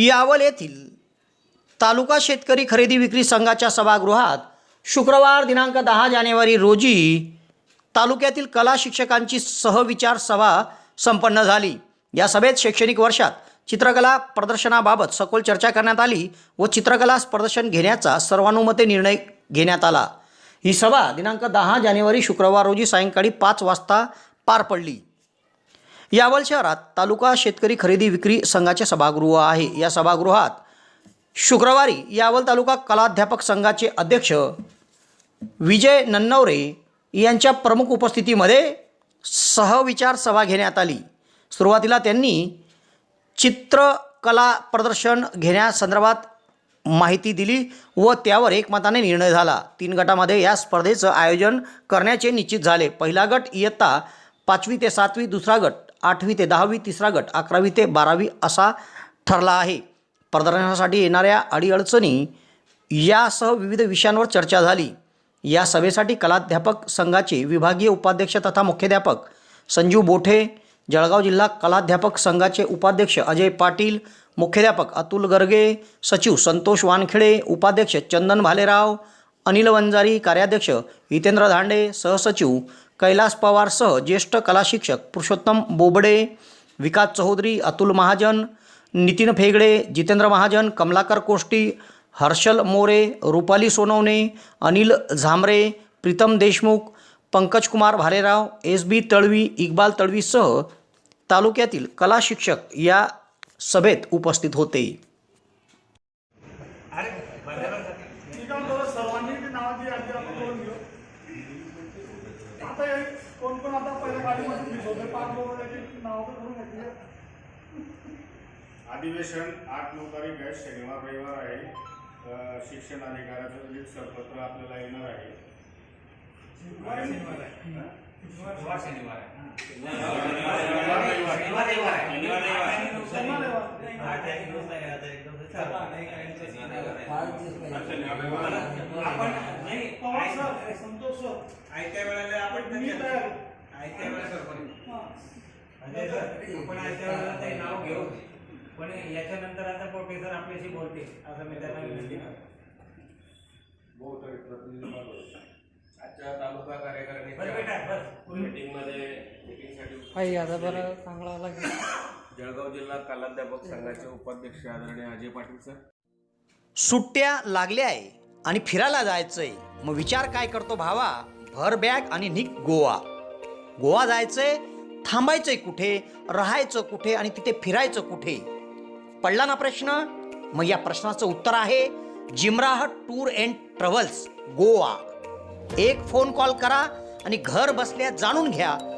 यावल येथील तालुका शेतकरी खरेदी विक्री संघाच्या सभागृहात शुक्रवार दिनांक दहा जानेवारी रोजी तालुक्यातील कला शिक्षकांची सहविचार सभा संपन्न झाली. या सभेत शैक्षणिक वर्षात चित्रकला प्रदर्शनाबाबत सखोल चर्चा करण्यात आली व चित्रकला प्रदर्शन घेण्याचा सर्वानुमते निर्णय घेण्यात आला. ही सभा दिनांक दहा जानेवारी शुक्रवार रोजी सायंकाळी पाच वाजता पार पडली. यावल शहरात तालुका शेतकरी खरेदी विक्री संघाचे सभागृह आहे. या सभागृहात शुक्रवारी यावल तालुका कलाध्यापक संघाचे अध्यक्ष विजय नन्नवरे यांच्या प्रमुख उपस्थितीमध्ये सहविचार सभा घेण्यात आली. सुरुवातीला त्यांनी चित्रकला प्रदर्शन घेण्यासंदर्भात माहिती दिली व त्यावर एकमताने निर्णय झाला. तीन गटामध्ये या स्पर्धेचं आयोजन करण्याचे निश्चित झाले. पहिला गट इयत्ता पाचवी ते सातवी दुसरा गट आठवी ते दहावी तिसरा गट अकरावी ते बारावी असा ठरला आहे. प्रदर्शनासाठी येणाऱ्या अडीअडचणी यासह विविध विषयांवर चर्चा झाली. या सभेसाठी कलाध्यापक संघाचे विभागीय उपाध्यक्ष तथा मुख्याध्यापक संजीव बोठे जळगाव जिल्हा कलाध्यापक संघाचे उपाध्यक्ष अजय पाटील मुख्याध्यापक अतुल गर्गे सचिव संतोष वानखेडे उपाध्यक्ष चंदन भालेराव अनिल वंजारी कार्याध्यक्ष हितेंद्र धांडे सहसचिव कैलास पवारसह ज्येष्ठ कलाशिक्षक पुरुषोत्तम बोबडे विकास चौधरी अतुल महाजन नितीन फेगडे जितेंद्र महाजन कमलाकर कोष्टी हर्षल मोरे रुपाली सोनवणे अनिल झांबरे प्रीतम देशमुख पंकजकुमार भालेराव एस बी तळवी इक्बाल तळवीसह तालुक्यातील कला शिक्षक या सभेत उपस्थित होते. आता हे कोण कोण आता पहिल्या गाडीमध्ये मिस होते. पाच नावं तर करून घेतली अधिवेशन आठ नऊ तारीख आहे शनिवार रविवार आहे. शिक्षण अधिकाऱ्याचं जे सरपत्र आपल्याला येणार आहे. पवार सर संतोष सर आयत्या वेळेला आपण मी तयार आयत्या वेळेला सरपंच. हां. म्हणजे सर, आपण आयत्या वेळेला ते नाव घेऊ पण याच्यानंतर आता प्रोफेसर आपल्याशी बोलते असं मी त्यांना विनंती करतो आजच्या तालुका बस कार्यकारिणीच्या बेटा बस मीटिंगमध्ये मीटिंगसाठी आई आता बरं जळगाव जिल्हा कलाध्यापक संघाचे उपाध्यक्ष आदरणीय अजय पाटील सर. सुट्ट्या लागल्या आहे आणि फिरायला जायचंय. मग विचार काय करतो भावा? भर बॅग आणि निक गोवा. गोवा जायचंय थांबायचंय कुठे? राहायचं कुठे? आणि तिथे फिरायचं कुठे? पडला ना प्रश्न? मग या प्रश्नाचं उत्तर आहे Jimrah tour and travels Goa. एक फोन कॉल करा आणि घर बसल्या जाणून घ्या.